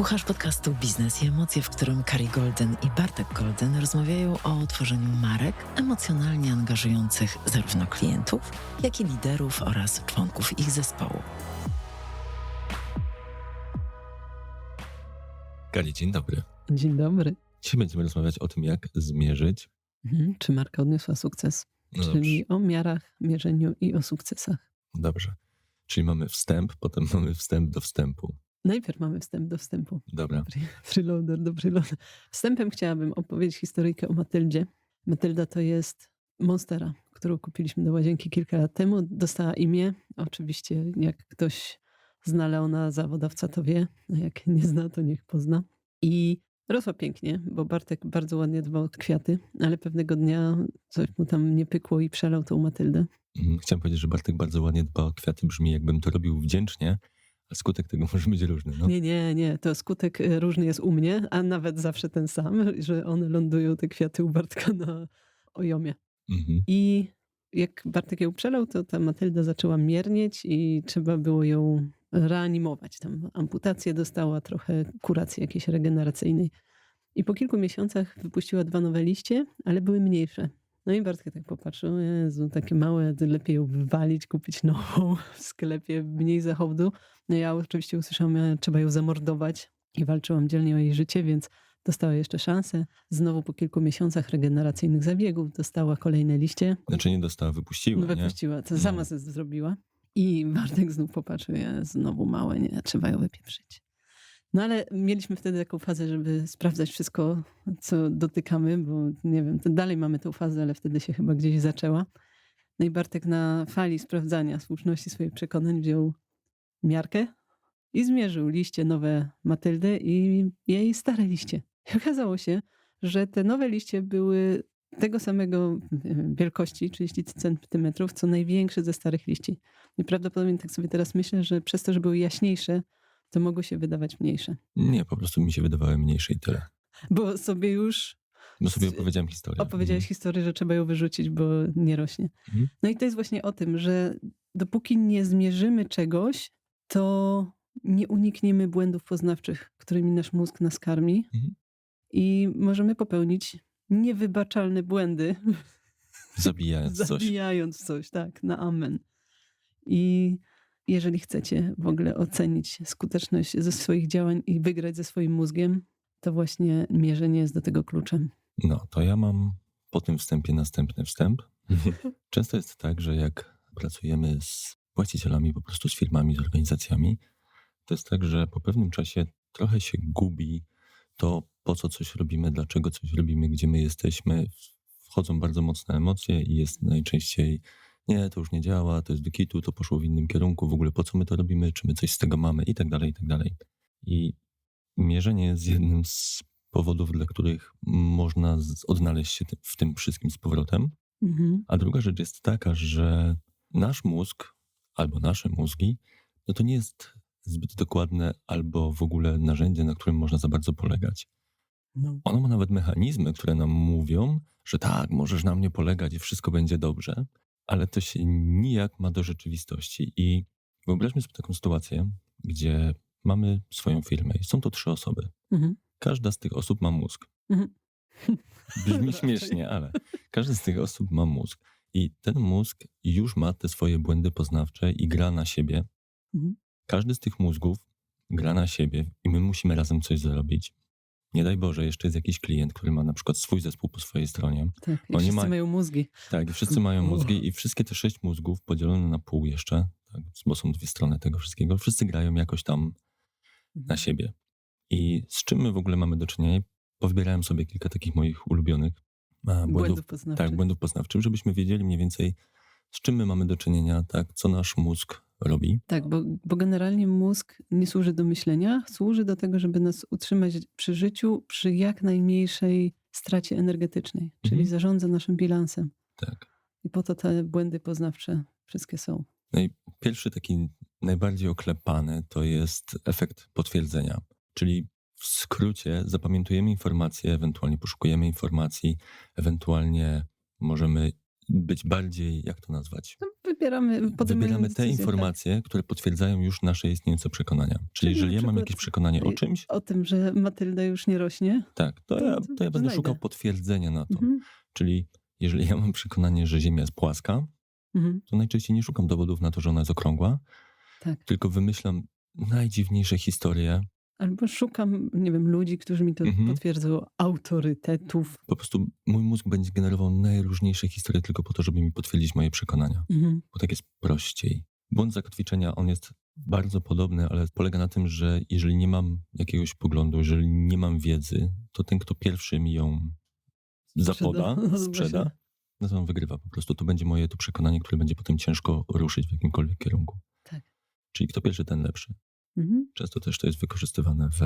Słuchasz podcastu Biznes i Emocje, w którym Kari Golden i Bartek Golden rozmawiają o tworzeniu marek emocjonalnie angażujących zarówno klientów, jak i liderów oraz członków ich zespołu. Kali, dzień dobry. Dzień dobry. Dzisiaj będziemy rozmawiać o tym, jak zmierzyć. Mhm. Czy marka odniosła sukces? No Czyli o miarach, mierzeniu i o sukcesach. Dobrze. Czyli mamy wstęp, potem mamy wstęp do wstępu. Najpierw mamy wstęp do wstępu. Dobra. Preloader do preloader. Wstępem chciałabym opowiedzieć historyjkę o Matyldzie. Matylda to jest monstera, którą kupiliśmy do łazienki kilka lat temu. Dostała imię. Oczywiście, jak ktoś zna Leona zawodawca, to wie. A jak nie zna, to niech pozna. I rosła pięknie, bo Bartek bardzo ładnie dbał o kwiaty, ale pewnego dnia coś mu tam nie pykło i przelał tą Matyldę. Mhm. Chciałem powiedzieć, że Bartek bardzo ładnie dba o kwiaty. Brzmi jakbym to robił wdzięcznie, skutek tego może być różny. No. Nie, nie, nie. To skutek e, różny jest u mnie, a nawet zawsze ten sam, że one lądują, te kwiaty u Bartka na ojomie. Mhm. I jak Bartek ją przelał, to ta Matylda zaczęła miernieć i trzeba było ją reanimować. Tam amputację dostała, trochę kuracji jakiejś regeneracyjnej. I po kilku miesiącach wypuściła dwa nowe liście, ale były mniejsze. No i Bartek tak popatrzył, Jezu, takie małe, lepiej ją wywalić, kupić nową w sklepie, mniej zachodu. No ja oczywiście usłyszałam, że trzeba ją zamordować i walczyłam dzielnie o jej życie, więc dostała jeszcze szansę. Znowu po kilku miesiącach regeneracyjnych zabiegów dostała kolejne liście. Znaczy nie dostała, wypuściła, No, nie? wypuściła, to sama No. zrobiła. I Bartek znów popatrzył, ja znowu małe, nie, trzeba ją wypieprzyć. No ale mieliśmy wtedy taką fazę, żeby sprawdzać wszystko, co dotykamy, bo nie wiem, dalej mamy tę fazę, ale wtedy się chyba gdzieś zaczęła. No i Bartek na fali sprawdzania słuszności swoich przekonań wziął miarkę i zmierzył liście nowe Matyldy i jej stare liście. I okazało się, że te nowe liście były tego samego wielkości, 30 centymetrów, co największe ze starych liści. I prawdopodobnie tak sobie teraz myślę, że przez to, że były jaśniejsze, to mogły się wydawać mniejsze. Nie, po prostu mi się wydawały mniejsze i tyle. Bo sobie już Bo sobie opowiedziałem historię. opowiedziałeś historię, że trzeba ją wyrzucić, bo nie rośnie. Mhm. No i to jest właśnie o tym, że dopóki nie zmierzymy czegoś, to nie unikniemy błędów poznawczych, którymi nasz mózg nas karmi Mhm. i możemy popełnić niewybaczalne błędy, Zabijając coś. zabijając coś, tak, na amen. I jeżeli chcecie w ogóle ocenić skuteczność ze swoich działań i wygrać ze swoim mózgiem, to właśnie mierzenie jest do tego kluczem. No, to ja mam po tym wstępie następny wstęp. Często jest tak, że jak pracujemy z właścicielami, po prostu z firmami, z organizacjami, to jest tak, że po pewnym czasie trochę się gubi to, po co coś robimy, dlaczego coś robimy, gdzie my jesteśmy. Wchodzą bardzo mocne emocje i jest najczęściej nie, to już nie działa, to jest do kitu, to poszło w innym kierunku, w ogóle po co my to robimy, czy my coś z tego mamy i tak dalej, i tak dalej. I mierzenie jest jednym z powodów, dla których można odnaleźć się w tym wszystkim z powrotem. Mhm. A druga rzecz jest taka, że nasz mózg albo nasze mózgi, no to nie jest zbyt dokładne albo w ogóle narzędzie, na którym można za bardzo polegać. No. Ono ma nawet mechanizmy, które nam mówią, że tak, możesz na mnie polegać i wszystko będzie dobrze, ale to się nijak ma do rzeczywistości. I wyobraźmy sobie taką sytuację, gdzie mamy swoją firmę i są to trzy osoby. Mhm. Każda z tych osób ma mózg. Mhm. Brzmi śmiesznie, ale każdy z tych osób ma mózg. I ten mózg już ma te swoje błędy poznawcze i gra na siebie. Mhm. Każdy z tych mózgów gra na siebie i my musimy razem coś zrobić. Nie daj Boże, jeszcze jest jakiś klient, który ma na przykład swój zespół po swojej stronie. Tak, i Oni wszyscy ma- mają mózgi. Tak, i wszyscy mają mózgi i wszystkie te sześć mózgów podzielone na pół jeszcze, tak, bo są dwie strony tego wszystkiego, wszyscy grają jakoś tam na siebie. I z czym my w ogóle mamy do czynienia? Powybierałem sobie kilka takich moich ulubionych e, błędów, Błędów poznawczych. tak, błędów poznawczych, żebyśmy wiedzieli mniej więcej, z czym my mamy do czynienia, tak, co nasz mózg robi. Tak, bo, bo generalnie mózg nie służy do myślenia, służy do tego, żeby nas utrzymać przy życiu przy jak najmniejszej stracie energetycznej, czyli Mhm. zarządza naszym bilansem. Tak. I po to te błędy poznawcze wszystkie są. No i pierwszy taki najbardziej oklepany to jest efekt potwierdzenia, czyli w skrócie zapamiętujemy informacje, ewentualnie poszukujemy informacji, ewentualnie możemy być bardziej, jak to nazwać? Wybieramy, podejmujemy Wybieramy te tak. informacje, które potwierdzają już nasze istniejące przekonania. Czyli Czyli jeżeli ja mam jakieś przekonanie o czymś, O tym, że Matylda już nie rośnie. tak, to to- ja, to ja będę znajdę. szukał potwierdzenia na to. Mhm. Czyli jeżeli ja mam przekonanie, że Ziemia jest płaska, Mhm. to najczęściej nie szukam dowodów na to, że ona jest okrągła, Tak. tylko wymyślam najdziwniejsze historie. Albo szukam, nie wiem, ludzi, którzy mi to Mhm. potwierdzą, autorytetów. Po prostu mój mózg będzie generował najróżniejsze historie tylko po to, żeby mi potwierdzić moje przekonania. Mhm. bo tak jest prościej. Błąd zakotwiczenia, on jest bardzo podobny, ale polega na tym, że jeżeli nie mam jakiegoś poglądu, jeżeli nie mam wiedzy, to ten, kto pierwszy mi ją zapoda, Sprzeda. sprzeda, no to on wygrywa po prostu. To będzie moje to przekonanie, które będzie potem ciężko ruszyć w jakimkolwiek kierunku. Tak. Czyli kto pierwszy, ten lepszy. Mhm. Często też to jest wykorzystywane w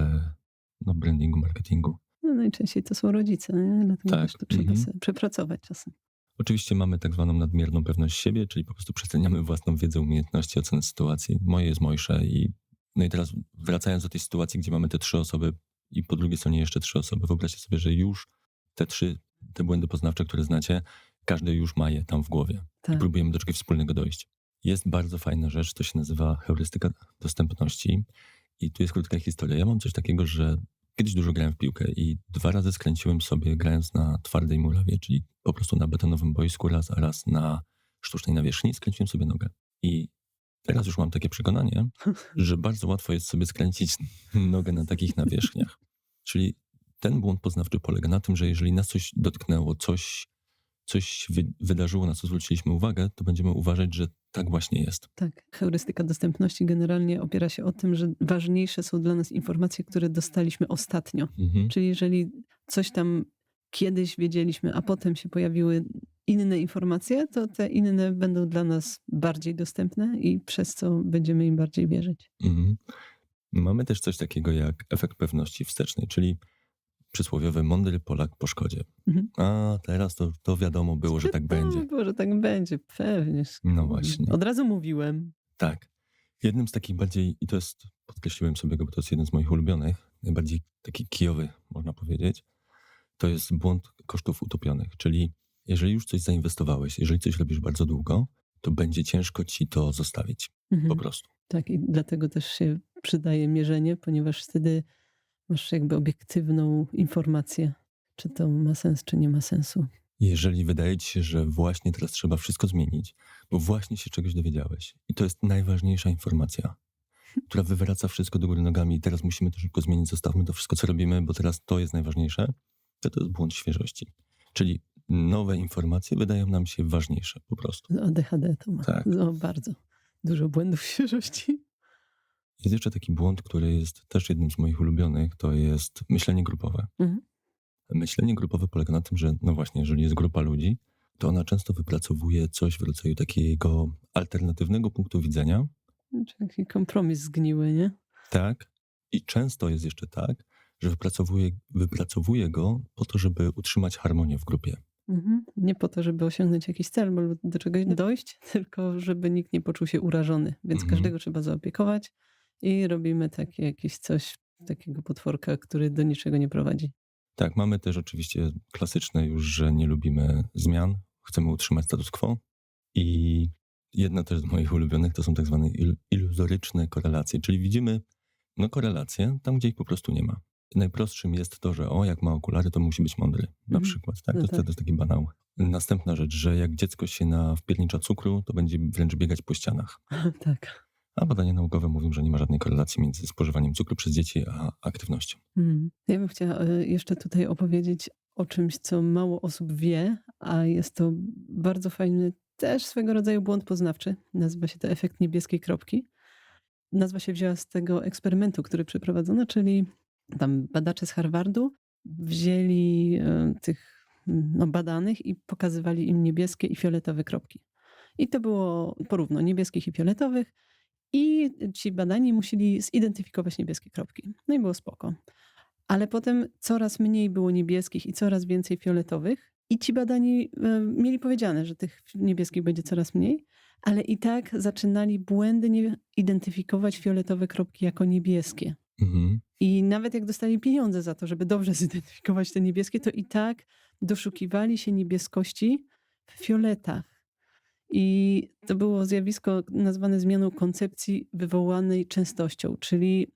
no, brandingu, marketingu. No najczęściej to są rodzice, nie? dlatego Tak. też to trzeba Mhm. sobie przepracować czasem. Oczywiście mamy tak zwaną nadmierną pewność siebie, czyli po prostu przeceniamy własną wiedzę, umiejętności, ocenę sytuacji. Moje jest mojsze i no i teraz wracając do tej sytuacji, gdzie mamy te trzy osoby i po drugiej stronie jeszcze trzy osoby, wyobraźcie sobie, że już te trzy, te błędy poznawcze, które znacie, każdy już ma je tam w głowie i Tak. próbujemy do czegoś wspólnego dojść. Jest bardzo fajna rzecz, to się nazywa heurystyka dostępności i tu jest krótka historia. Ja mam coś takiego, że kiedyś dużo grałem w piłkę i dwa razy skręciłem sobie grając na twardej murawie, czyli po prostu na betonowym boisku raz, a raz na sztucznej nawierzchni, skręciłem sobie nogę. I teraz już mam takie przekonanie, że bardzo łatwo jest sobie skręcić nogę na takich nawierzchniach. Czyli ten błąd poznawczy polega na tym, że jeżeli nas coś dotknęło, coś, coś wy, wydarzyło, na co zwróciliśmy uwagę, to będziemy uważać, że tak właśnie jest. Tak, heurystyka dostępności generalnie opiera się o tym, że ważniejsze są dla nas informacje, które dostaliśmy ostatnio. Mhm. Czyli jeżeli coś tam kiedyś wiedzieliśmy, a potem się pojawiły inne informacje, to te inne będą dla nas bardziej dostępne i przez co będziemy im bardziej wierzyć. Mhm. Mamy też coś takiego jak efekt pewności wstecznej, czyli przysłowiowy mądry Polak po szkodzie. Mhm. A teraz to, to wiadomo było, że tak będzie. Było, że tak będzie, pewnie. No właśnie. Od razu mówiłem. Tak. Jednym z takich bardziej, i to jest, podkreśliłem sobie go, bo to jest jeden z moich ulubionych, najbardziej taki kijowy, można powiedzieć, to jest błąd kosztów utopionych. Czyli jeżeli już coś zainwestowałeś, jeżeli coś robisz bardzo długo, to będzie ciężko ci to zostawić. Mhm. Po prostu. Tak, i dlatego też się przydaje mierzenie, ponieważ wtedy masz jakby obiektywną informację, czy to ma sens, czy nie ma sensu. Jeżeli wydaje ci się, że właśnie teraz trzeba wszystko zmienić, bo właśnie się czegoś dowiedziałeś i to jest najważniejsza informacja, która wywraca wszystko do góry nogami i teraz musimy to szybko zmienić, zostawmy to wszystko, co robimy, bo teraz to jest najważniejsze, to to jest błąd świeżości. Czyli nowe informacje wydają nam się ważniejsze po prostu. ADHD to ma Tak. no, bardzo dużo błędów świeżości. Jest jeszcze taki błąd, który jest też jednym z moich ulubionych, to jest myślenie grupowe. Mhm. Myślenie grupowe polega na tym, że no właśnie, jeżeli jest grupa ludzi, to ona często wypracowuje coś w rodzaju takiego alternatywnego punktu widzenia, Taki kompromis zgniły, nie? tak? I często jest jeszcze tak, że wypracowuje, wypracowuje go po to, żeby utrzymać harmonię w grupie. Mhm. Nie po to, żeby osiągnąć jakiś cel albo do czegoś dojść, tylko żeby nikt nie poczuł się urażony. Więc Mhm. każdego trzeba zaopiekować i robimy takie jakieś coś, takiego potworka, który do niczego nie prowadzi. Tak, mamy też oczywiście klasyczne już, że nie lubimy zmian, chcemy utrzymać status quo. I jedna też z moich ulubionych to są tak zwane il- iluzoryczne korelacje, czyli widzimy no, korelacje tam, gdzie ich po prostu nie ma. Najprostszym jest to, że o, jak ma okulary, to musi być mądry. Na Mhm. przykład, tak? No To, tak. to jest taki banał. Następna rzecz, że jak dziecko się na wpiernicza cukru, to będzie wręcz biegać po ścianach. tak. A badania naukowe mówią, że nie ma żadnej korelacji między spożywaniem cukru przez dzieci a aktywnością. Mhm. Ja bym chciała e, jeszcze tutaj opowiedzieć o czymś, co mało osób wie, a jest to bardzo fajny, też swego rodzaju błąd poznawczy. Nazywa się to efekt niebieskiej kropki. Nazwa się wzięła z tego eksperymentu, który przeprowadzono, czyli tam badacze z Harvardu wzięli e, tych no, badanych i pokazywali im niebieskie i fioletowe kropki. I to było porówno niebieskich i fioletowych. I ci badani musieli zidentyfikować niebieskie kropki. No i było spoko. Ale potem coraz mniej było niebieskich i coraz więcej fioletowych. I ci badani e, mieli powiedziane, że tych niebieskich będzie coraz mniej, ale i tak zaczynali błędnie identyfikować fioletowe kropki jako niebieskie. Mhm. I nawet jak dostali pieniądze za to, żeby dobrze zidentyfikować te niebieskie, to i tak doszukiwali się niebieskości w fioletach. I to było zjawisko nazwane zmianą koncepcji wywołanej częstością, czyli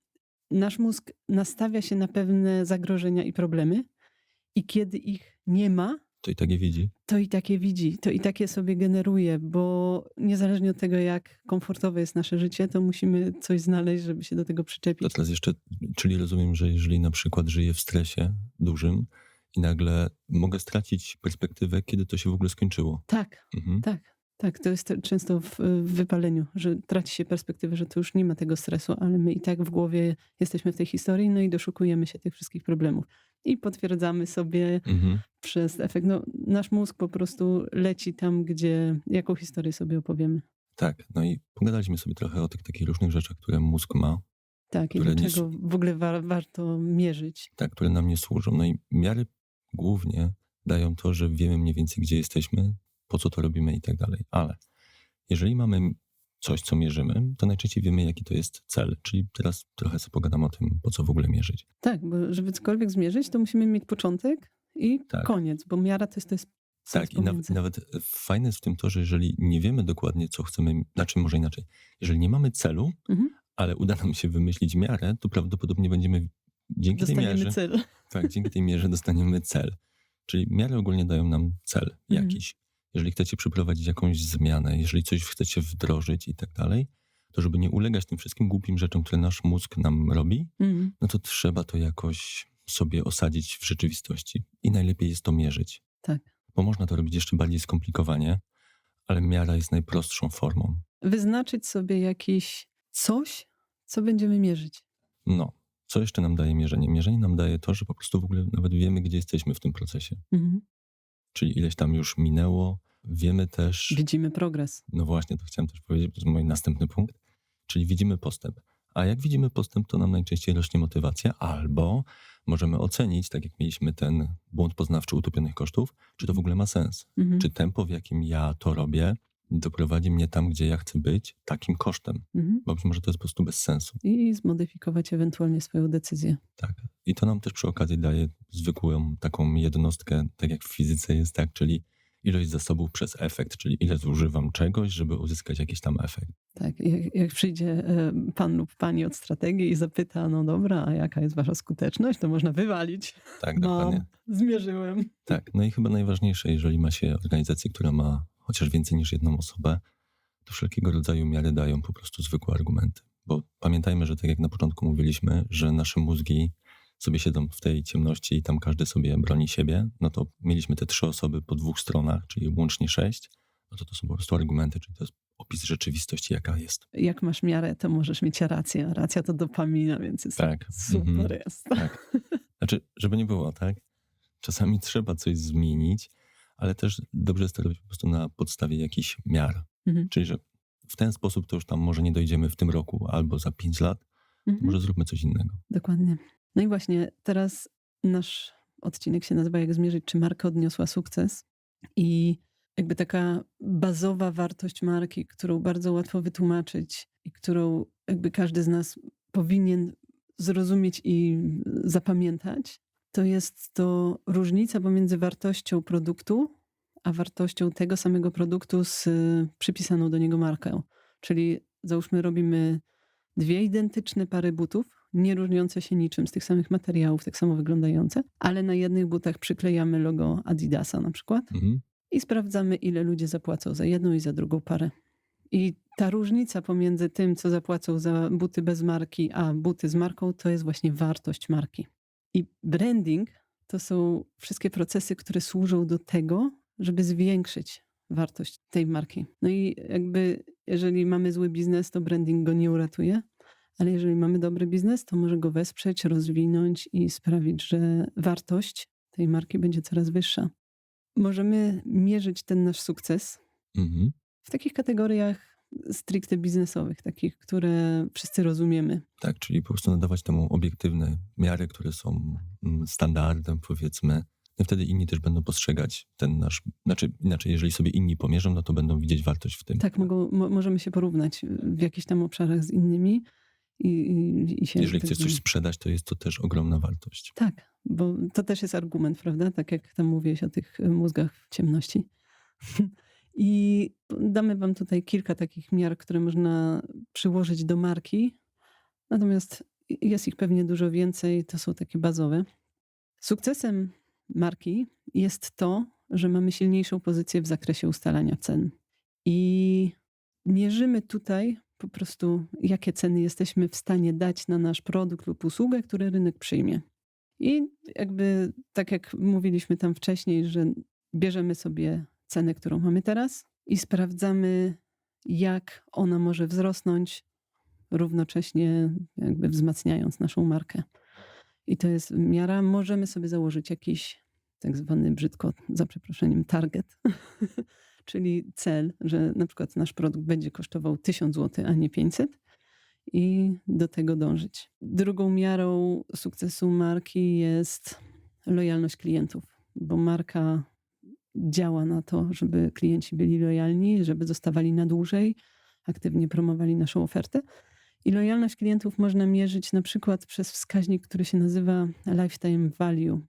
nasz mózg nastawia się na pewne zagrożenia i problemy, i kiedy ich nie ma, To i tak je widzi. to i takie widzi, to i takie sobie generuje, bo niezależnie od tego, jak komfortowe jest nasze życie, to musimy coś znaleźć, żeby się do tego To przyczepić. teraz jeszcze, czyli rozumiem, że jeżeli na przykład żyję w stresie dużym i nagle mogę stracić perspektywę, kiedy to się w ogóle skończyło. Tak, Mhm. tak. Tak, to jest często w, w wypaleniu, że traci się perspektywę, że to już nie ma tego stresu, ale my i tak w głowie jesteśmy w tej historii, no i doszukujemy się tych wszystkich problemów. I potwierdzamy sobie Mhm. przez efekt. No, nasz mózg po prostu leci tam, gdzie jaką historię sobie opowiemy. Tak, no i pogadaliśmy sobie trochę o tych takich różnych rzeczach, które mózg ma, Tak, i Które nie dlaczego w ogóle wa- warto mierzyć. tak, które nam nie służą. No i miary głównie dają to, że wiemy mniej więcej, gdzie jesteśmy, po co to robimy i tak dalej. Ale jeżeli mamy coś, co mierzymy, to najczęściej wiemy, jaki to jest cel. Czyli teraz trochę sobie pogadam o tym, po co w ogóle mierzyć. Tak, bo żeby cokolwiek zmierzyć, to musimy mieć początek i Tak. koniec, bo miara to jest, to jest Tak, i nawet, nawet fajne jest w tym to, że jeżeli nie wiemy dokładnie, co chcemy, znaczy może inaczej, jeżeli nie mamy celu, Mhm. ale uda nam się wymyślić miarę, to prawdopodobnie będziemy dzięki tej Dostaniemy mierze, cel. tak, dzięki tej mierze dostaniemy cel. Czyli miary ogólnie dają nam cel Mhm. Jeżeli chcecie przeprowadzić jakąś zmianę, jeżeli coś chcecie wdrożyć i tak dalej, to żeby nie ulegać tym wszystkim głupim rzeczom, które nasz mózg nam robi, Mhm. no to trzeba to jakoś sobie osadzić w rzeczywistości. I najlepiej jest to mierzyć. Tak. Bo można to robić jeszcze bardziej skomplikowanie, ale miara jest najprostszą formą. Wyznaczyć sobie jakiś coś, co będziemy mierzyć. No, co jeszcze nam daje mierzenie? Mierzenie nam daje to, że po prostu w ogóle nawet wiemy, gdzie jesteśmy w tym procesie. Mhm. Czyli ileś tam już minęło. Wiemy też, Widzimy progres. no właśnie, to chciałem też powiedzieć, to jest mój następny punkt, czyli widzimy postęp. A jak widzimy postęp, to nam najczęściej rośnie motywacja, albo możemy ocenić, tak jak mieliśmy ten błąd poznawczy utopionych kosztów, czy to w ogóle ma sens. Mhm. Czy tempo, w jakim ja to robię, doprowadzi mnie tam, gdzie ja chcę być, takim kosztem. Mhm. Bo być może to jest po prostu bez sensu. I zmodyfikować ewentualnie swoją decyzję. Tak. I to nam też przy okazji daje zwykłą taką jednostkę, tak jak w fizyce jest, tak, czyli ilość zasobów przez efekt, czyli ile zużywam czegoś, żeby uzyskać jakiś tam efekt. Tak, jak, jak przyjdzie e, pan lub pani od strategii i zapyta, no dobra, a jaka jest wasza skuteczność, to można wywalić. Tak, Mam, dokładnie. zmierzyłem. Tak. No i chyba najważniejsze, jeżeli ma się organizację, która ma chociaż więcej niż jedną osobę, to wszelkiego rodzaju miary dają po prostu zwykłe argumenty. Bo pamiętajmy, że tak jak na początku mówiliśmy, że nasze mózgi sobie siedzą w tej ciemności i tam każdy sobie broni siebie, no to mieliśmy te trzy osoby po dwóch stronach, czyli łącznie sześć, no to to są po prostu argumenty, czyli to jest opis rzeczywistości, jaka jest. Jak masz miarę, to możesz mieć rację. Racja to dopamina, więc jest Tak. super Mhm. jest. Tak. Znaczy, żeby nie było, tak? Czasami trzeba coś zmienić, ale też dobrze jest to robić po prostu na podstawie jakichś miar. Mhm. Czyli, że w ten sposób to już tam może nie dojdziemy w tym roku albo za pięć lat, Mhm. może zróbmy coś innego. Dokładnie. No i właśnie teraz nasz odcinek się nazywa Jak zmierzyć, czy marka odniosła sukces. I jakby taka bazowa wartość marki, którą bardzo łatwo wytłumaczyć i którą jakby każdy z nas powinien zrozumieć i zapamiętać, to jest to różnica pomiędzy wartością produktu, a wartością tego samego produktu z przypisaną do niego marką. Czyli załóżmy robimy dwie identyczne pary butów, nie różniące się niczym z tych samych materiałów, tak samo wyglądające, ale na jednych butach przyklejamy logo Adidasa na przykład Mhm. i sprawdzamy, ile ludzie zapłacą za jedną i za drugą parę. I ta różnica pomiędzy tym, co zapłacą za buty bez marki, a buty z marką, to jest właśnie wartość marki. I branding to są wszystkie procesy, które służą do tego, żeby zwiększyć wartość tej marki. No i jakby, jeżeli mamy zły biznes, to branding go nie uratuje, ale jeżeli mamy dobry biznes, to może go wesprzeć, rozwinąć i sprawić, że wartość tej marki będzie coraz wyższa. Możemy mierzyć ten nasz sukces Mhm. w takich kategoriach stricte biznesowych, takich, które wszyscy rozumiemy. Tak, czyli po prostu nadawać temu obiektywne miary, które są mm, standardem, powiedzmy. I wtedy inni też będą postrzegać ten nasz. Znaczy, inaczej, jeżeli sobie inni pomierzą, no to będą widzieć wartość w tym. Tak, mogą, mo, możemy się porównać w jakichś tam obszarach z innymi i, i, i się... Jeżeli chcesz coś sprzedać, to jest to też ogromna wartość. Tak, bo to też jest argument, prawda? Tak jak tam mówiłeś o tych mózgach w ciemności. I damy Wam tutaj kilka takich miar, które można przyłożyć do marki. Natomiast jest ich pewnie dużo więcej, to są takie bazowe. Sukcesem marki jest to, że mamy silniejszą pozycję w zakresie ustalania cen. I mierzymy tutaj po prostu, jakie ceny jesteśmy w stanie dać na nasz produkt lub usługę, który rynek przyjmie. I jakby tak jak mówiliśmy tam wcześniej, że bierzemy sobie cenę, którą mamy teraz i sprawdzamy, jak ona może wzrosnąć, równocześnie jakby wzmacniając naszą markę. I to jest miara. Możemy sobie założyć jakiś tak zwany brzydko, za przeproszeniem, target, czyli cel, że na przykład nasz produkt będzie kosztował 1000 zł, a nie 500 i do tego dążyć. Drugą miarą sukcesu marki jest lojalność klientów, bo marka działa na to, żeby klienci byli lojalni, żeby zostawali na dłużej, aktywnie promowali naszą ofertę. I lojalność klientów można mierzyć na przykład przez wskaźnik, który się nazywa Lifetime Value,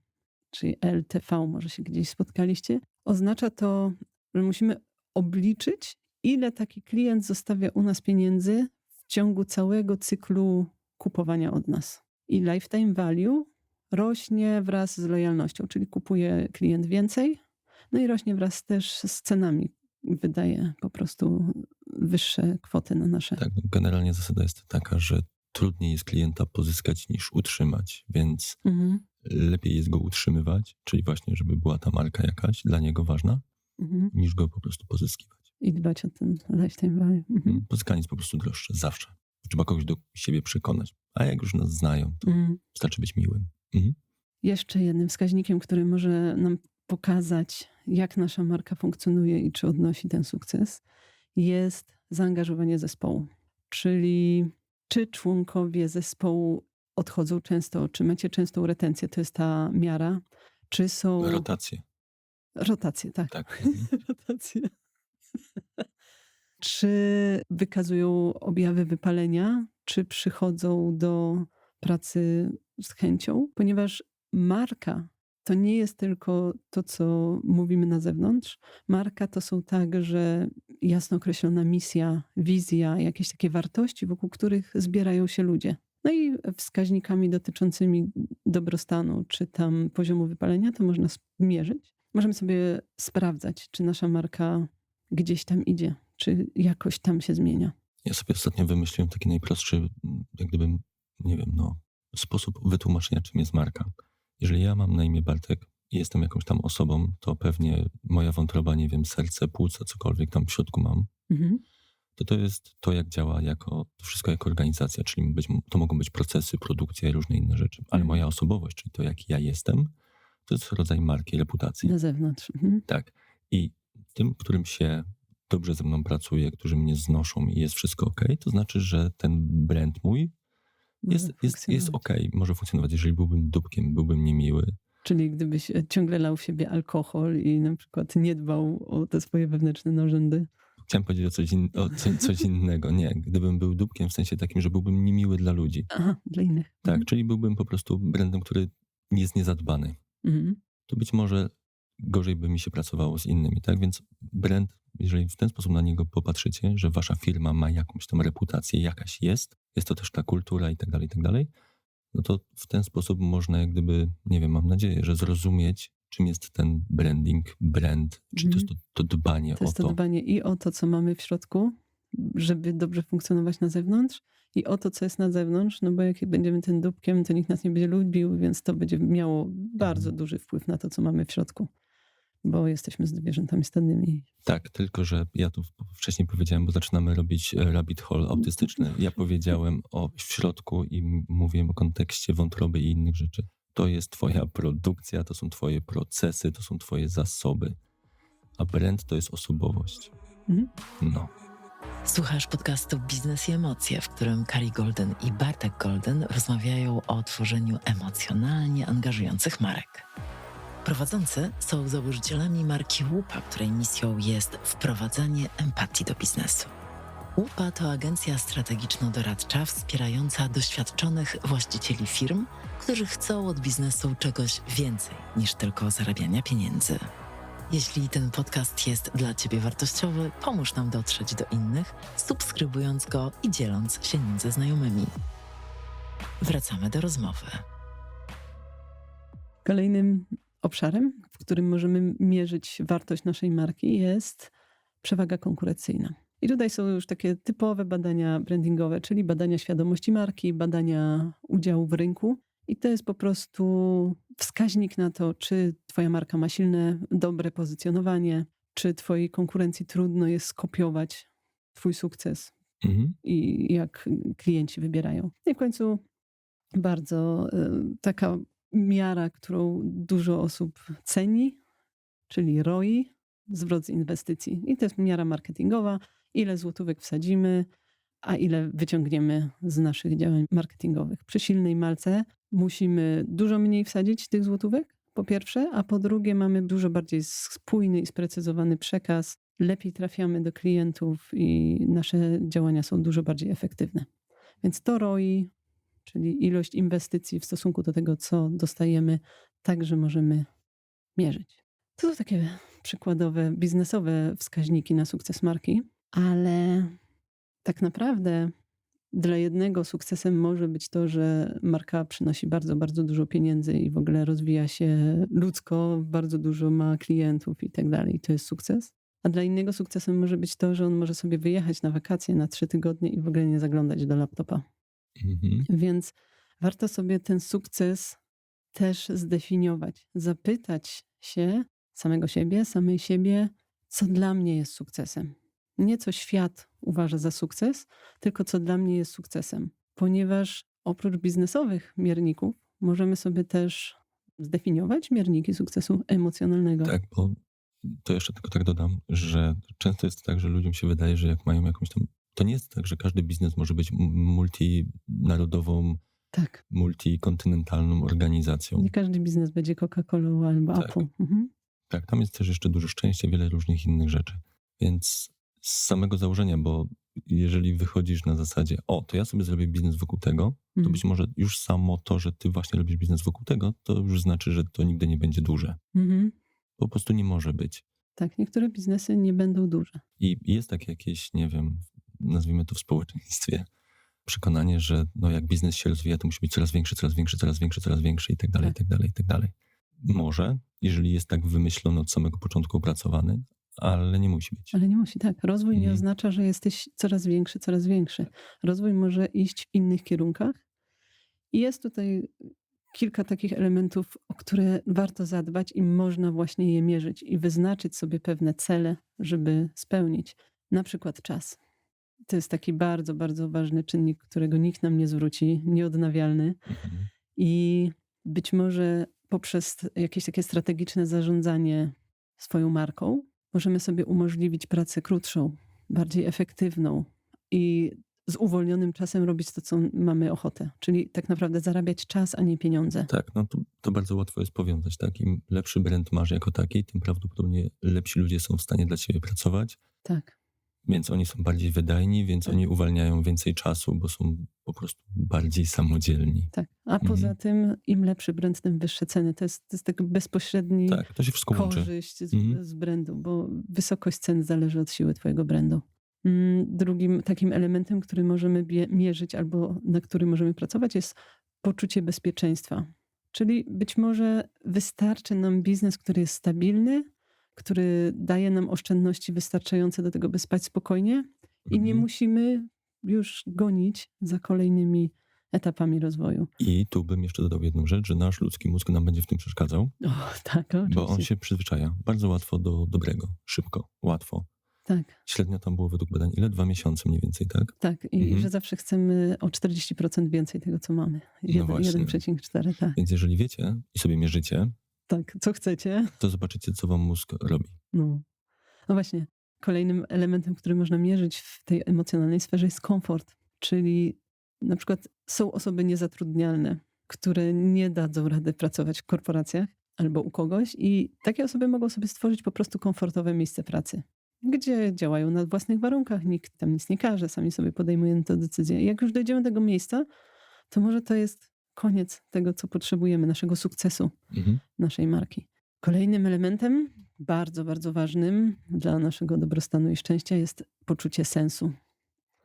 czyli LTV, może się gdzieś spotkaliście. Oznacza to, że musimy obliczyć, ile taki klient zostawia u nas pieniędzy w ciągu całego cyklu kupowania od nas. I lifetime value rośnie wraz z lojalnością, czyli kupuje klient więcej, no i rośnie wraz też z cenami. Wydaje po prostu wyższe kwoty na nasze. Tak, no, generalnie zasada jest taka, że trudniej jest klienta pozyskać niż utrzymać, więc Mhm, lepiej jest go utrzymywać, czyli właśnie, żeby była ta marka jakaś dla niego ważna, mhm. niż go po prostu pozyskiwać. I dbać o ten lifetime value. Mhm. Mm, Pozyskanie jest po prostu droższe, zawsze. Trzeba kogoś do siebie przekonać. A jak już nas znają, to Mhm. wystarczy być miłym. Mhm. Jeszcze jednym wskaźnikiem, który może nam pokazać, jak nasza marka funkcjonuje i czy odnosi ten sukces, jest zaangażowanie zespołu. Czyli czy członkowie zespołu odchodzą często, czy macie częstą retencję, to jest ta miara, czy są. Rotacje, Rotacje, tak. tak. Mhm. Rotacje. czy wykazują objawy wypalenia, czy przychodzą do pracy z chęcią, ponieważ marka to nie jest tylko to, co mówimy na zewnątrz. Marka to są także jasno określona misja, wizja, jakieś takie wartości, wokół których zbierają się ludzie. No i wskaźnikami dotyczącymi dobrostanu czy tam poziomu wypalenia to można mierzyć. Możemy sobie sprawdzać, czy nasza marka gdzieś tam idzie, czy jakoś tam się zmienia. Ja sobie ostatnio wymyśliłem taki najprostszy, jak gdyby, nie wiem, no, sposób wytłumaczenia, czym jest marka. Jeżeli ja mam na imię Bartek i jestem jakąś tam osobą, to pewnie moja wątroba, nie wiem, serce, płuca, cokolwiek tam w środku mam, Mhm. to to jest to, jak działa jako, to wszystko jako organizacja, czyli być, to mogą być procesy, produkcja i różne inne rzeczy. Ale Mhm. moja osobowość, czyli to, jak ja jestem, to jest rodzaj marki, reputacji. Na zewnątrz. Mhm. Tak. I tym, którym się dobrze ze mną pracuje, którzy mnie znoszą i jest wszystko ok, to znaczy, że ten brand mój jest, jest, jest ok, może funkcjonować. Jeżeli byłbym dupkiem, byłbym niemiły, Czyli gdybyś e, ciągle lał w siebie alkohol i na przykład nie dbał o te swoje wewnętrzne narządy. chciałem powiedzieć o coś, in, o co, coś innego. Nie, gdybym był dupkiem w sensie takim, że byłbym niemiły dla ludzi. Aha, dla innych. Tak, czyli byłbym po prostu brandem, który jest niezadbany. Mhm. To być może gorzej by mi się pracowało z innymi, tak? Więc brand, jeżeli w ten sposób na niego popatrzycie, że wasza firma ma jakąś tam reputację, jakaś jest, jest to też ta kultura i tak dalej, i tak dalej, no to w ten sposób można jak gdyby, nie wiem, mam nadzieję, że zrozumieć, czym jest ten branding, brand, czy to jest to, to dbanie To o jest to to. dbanie i o to, co mamy w środku, żeby dobrze funkcjonować na zewnątrz, i o to, co jest na zewnątrz, no bo jak będziemy tym dupkiem, to nikt nas nie będzie lubił, więc to będzie miało bardzo Mhm. duży wpływ na to, co mamy w środku, bo jesteśmy zwierzętami stadnymi. Tak, tylko że ja tu wcześniej powiedziałem, bo zaczynamy robić e, rabbit hole autystyczny. Ja powiedziałem o w środku i mówiłem o kontekście wątroby i innych rzeczy. To jest twoja produkcja, to są twoje procesy, to są twoje zasoby. A brand to jest osobowość. Mhm. No. Słuchasz podcastu Biznes i Emocje, w którym Kari Golden i Bartek Golden rozmawiają o tworzeniu emocjonalnie angażujących marek. Prowadzący są założycielami marki Łupa, której misją jest wprowadzanie empatii do biznesu. Łupa to agencja strategiczno-doradcza wspierająca doświadczonych właścicieli firm, którzy chcą od biznesu czegoś więcej niż tylko zarabiania pieniędzy. Jeśli ten podcast jest dla Ciebie wartościowy, pomóż nam dotrzeć do innych, subskrybując go i dzieląc się nim ze znajomymi. Wracamy do rozmowy. Kolejnym obszarem, w którym możemy mierzyć wartość naszej marki, jest przewaga konkurencyjna. I tutaj są już takie typowe badania brandingowe, czyli badania świadomości marki, badania udziału w rynku. I to jest po prostu wskaźnik na to, czy Twoja marka ma silne, dobre pozycjonowanie, czy Twojej konkurencji trudno jest skopiować Twój sukces Mhm. i jak klienci wybierają. I w końcu bardzo y, taka miara, którą dużo osób ceni, czyli ROI, zwrot z inwestycji. I to jest miara marketingowa, ile złotówek wsadzimy, a ile wyciągniemy z naszych działań marketingowych. Przy silnej malce musimy dużo mniej wsadzić tych złotówek, po pierwsze, a po drugie mamy dużo bardziej spójny i sprecyzowany przekaz, lepiej trafiamy do klientów i nasze działania są dużo bardziej efektywne. Więc to ROI, czyli ilość inwestycji w stosunku do tego, co dostajemy, także możemy mierzyć. To są takie przykładowe biznesowe wskaźniki na sukces marki, ale tak naprawdę dla jednego sukcesem może być to, że marka przynosi bardzo, bardzo dużo pieniędzy i w ogóle rozwija się ludzko, bardzo dużo ma klientów i tak dalej. To jest sukces. A dla innego sukcesem może być to, że on może sobie wyjechać na wakacje na trzy tygodnie i w ogóle nie zaglądać do laptopa. Mhm. Więc warto sobie ten sukces też zdefiniować, zapytać się samego siebie, samej siebie, co dla mnie jest sukcesem. Nie co świat uważa za sukces, tylko co dla mnie jest sukcesem. Ponieważ oprócz biznesowych mierników możemy sobie też zdefiniować mierniki sukcesu emocjonalnego. Tak, bo to jeszcze tylko tak dodam, że często jest tak, że ludziom się wydaje, że jak mają jakąś tam. To nie jest tak, że każdy biznes może być multinarodową, tak. multikontynentalną organizacją. Nie każdy biznes będzie Coca-Colą albo Tak. Apple. Mhm. Tak, tam jest też jeszcze dużo szczęścia, wiele różnych innych rzeczy. Więc z samego założenia, bo jeżeli wychodzisz na zasadzie, o, to ja sobie zrobię biznes wokół tego, to Mhm. być może już samo to, że ty właśnie robisz biznes wokół tego, to już znaczy, że to nigdy nie będzie duże. Mhm. Po prostu nie może być. Tak, niektóre biznesy nie będą duże. I jest takie jakieś, nie wiem, nazwijmy to w społeczeństwie, przekonanie, że no jak biznes się rozwija, to musi być coraz większy, coraz większy, coraz większy, coraz większy i tak dalej, i Tak. tak dalej, i tak dalej. Może, jeżeli jest tak wymyślony od samego początku opracowany, ale nie musi być. Ale nie musi, tak. Rozwój nie Mhm. oznacza, że jesteś coraz większy, coraz większy. Rozwój może iść w innych kierunkach. I jest tutaj kilka takich elementów, o które warto zadbać i można właśnie je mierzyć i wyznaczyć sobie pewne cele, żeby spełnić. Na przykład czas. To jest taki bardzo, bardzo ważny czynnik, którego nikt nam nie zwróci, nieodnawialny. Mhm. I być może poprzez jakieś takie strategiczne zarządzanie swoją marką, możemy sobie umożliwić pracę krótszą, bardziej efektywną i z uwolnionym czasem robić to, co mamy ochotę. Czyli tak naprawdę zarabiać czas, a nie pieniądze. Tak, no to, to bardzo łatwo jest powiązać. Tak? Im lepszy brand masz jako taki, tym prawdopodobnie lepsi ludzie są w stanie dla ciebie pracować, Tak, więc oni są bardziej wydajni, więc Tak. oni uwalniają więcej czasu, bo są po prostu bardziej samodzielni. tak. A poza tym, im lepszy brand, tym wyższe ceny. To jest, to jest tak bezpośredni Tak, to się wszystko łączy. korzyść z, Mhm. z brandu, bo wysokość cen zależy od siły twojego brandu. Mm, Drugim takim elementem, który możemy mierzyć albo na którym możemy pracować, jest poczucie bezpieczeństwa. Czyli być może wystarczy nam biznes, który jest stabilny, który daje nam oszczędności wystarczające do tego, by spać spokojnie i nie Mhm. musimy już gonić za kolejnymi etapami rozwoju. I tu bym jeszcze dodał jedną rzecz, że nasz ludzki mózg nam będzie w tym przeszkadzał, O, tak, oczywiście. bo on się przyzwyczaja bardzo łatwo do dobrego, szybko, łatwo. Tak. Średnio tam było według badań ile? Dwa miesiące mniej więcej, tak? Tak, i Mhm. że zawsze chcemy o 40% więcej tego, co mamy. Jeden- właśnie. 1,4, tak. Więc jeżeli wiecie i sobie mierzycie, Tak, co chcecie. to zobaczycie, co wam mózg robi. No. no właśnie, kolejnym elementem, który można mierzyć w tej emocjonalnej sferze jest komfort. Czyli na przykład są osoby niezatrudnialne, które nie dadzą rady pracować w korporacjach albo u kogoś i takie osoby mogą sobie stworzyć po prostu komfortowe miejsce pracy. Gdzie działają na własnych warunkach, nikt tam nic nie każe, sami sobie podejmują tę decyzję. I jak już dojdziemy do tego miejsca, to może to jest koniec tego, co potrzebujemy, naszego sukcesu Mhm. naszej marki. Kolejnym elementem, bardzo, bardzo ważnym dla naszego dobrostanu i szczęścia jest poczucie sensu.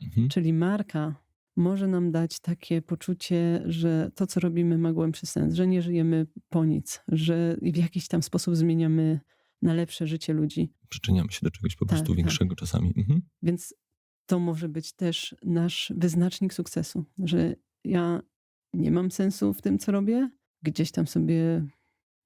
Mhm. Czyli marka może nam dać takie poczucie, że to, co robimy, ma głębszy sens, że nie żyjemy po nic, że w jakiś tam sposób zmieniamy na lepsze życie ludzi. Przyczyniamy się do czegoś po Tak, prostu tak. większego czasami. Mhm. Więc to może być też nasz wyznacznik sukcesu, że ja nie mam sensu w tym, co robię, gdzieś tam sobie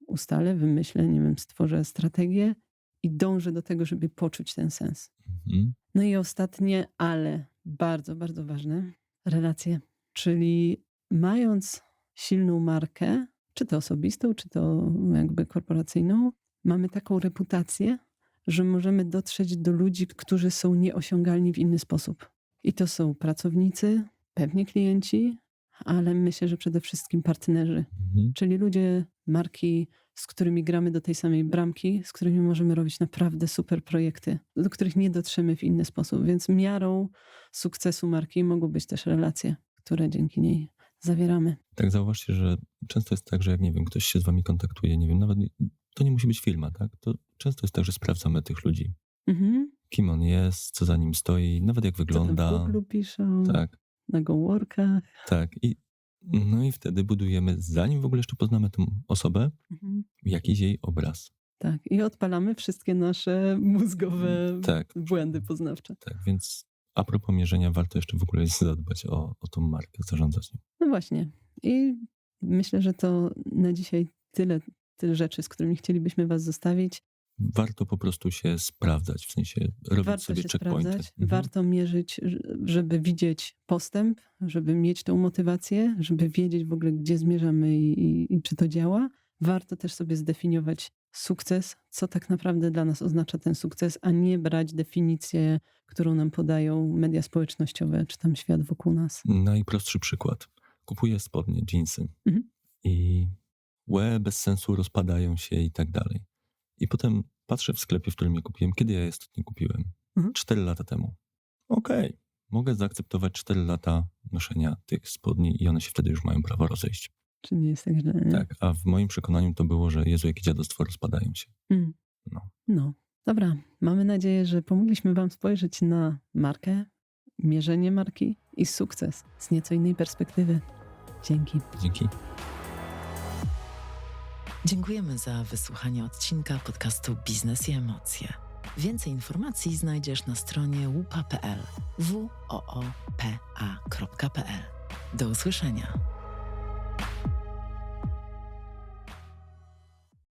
ustalę, wymyślę, nie wiem, stworzę strategię i dążę do tego, żeby poczuć ten sens. Mhm. No i ostatnie, ale bardzo, bardzo ważne, relacje. Czyli mając silną markę, czy to osobistą, czy to jakby korporacyjną, mamy taką reputację, że możemy dotrzeć do ludzi, którzy są nieosiągalni w inny sposób. I to są pracownicy, pewnie klienci, ale myślę, że przede wszystkim partnerzy, Mhm. czyli ludzie, marki, z którymi gramy do tej samej bramki, z którymi możemy robić naprawdę super projekty, do których nie dotrzemy w inny sposób. Więc miarą sukcesu marki mogą być też relacje, które dzięki niej zawieramy. Tak, zauważcie, że często jest tak, że jak nie wiem, ktoś się z wami kontaktuje, nie wiem, nawet to nie musi być firma, tak? To często jest tak, że sprawdzamy tych ludzi. Mhm. Kim on jest, co za nim stoi, nawet jak Co tam w wygląda. Google piszą, Tak, na GoWorkach. tak. I, no i wtedy budujemy, zanim w ogóle jeszcze poznamy tą osobę, Mhm. jakiś jej obraz. Tak, i odpalamy wszystkie nasze mózgowe Tak, błędy poznawcze. tak, więc a propos mierzenia, warto jeszcze w ogóle zadbać o, o tą markę, zarządzać nią. No właśnie. I myślę, że to na dzisiaj tyle, tyle rzeczy, z którymi chcielibyśmy Was zostawić. Warto po prostu się sprawdzać, w sensie robić Warto sobie się checkpointy. sprawdzać, Mhm. warto mierzyć, żeby widzieć postęp, żeby mieć tą motywację, żeby wiedzieć w ogóle, gdzie zmierzamy i, i, i czy to działa. Warto też sobie zdefiniować sukces, co tak naprawdę dla nas oznacza ten sukces, a nie brać definicję, którą nam podają media społecznościowe, czy tam świat wokół nas. Najprostszy przykład. Kupuję spodnie, jeansy Mhm. i łe bez sensu rozpadają się i tak dalej. I potem patrzę w sklepie, w którym je kupiłem, kiedy ja je ostatnio kupiłem. Mhm. Cztery lata temu. Okej, mogę zaakceptować cztery lata noszenia tych spodni i one się wtedy już mają prawo rozejść. Czy nie jest tak nie? Tak, a w moim przekonaniu to było, że Jezu, jakie dziadostwo, rozpadają się. Mm. No. no. Dobra, mamy nadzieję, że pomogliśmy Wam spojrzeć na markę, mierzenie marki i sukces z nieco innej perspektywy. Dzięki. Dzięki. Dziękujemy za wysłuchanie odcinka podcastu Biznes i Emocje. Więcej informacji znajdziesz na stronie łupa.pl w o o p. Do usłyszenia.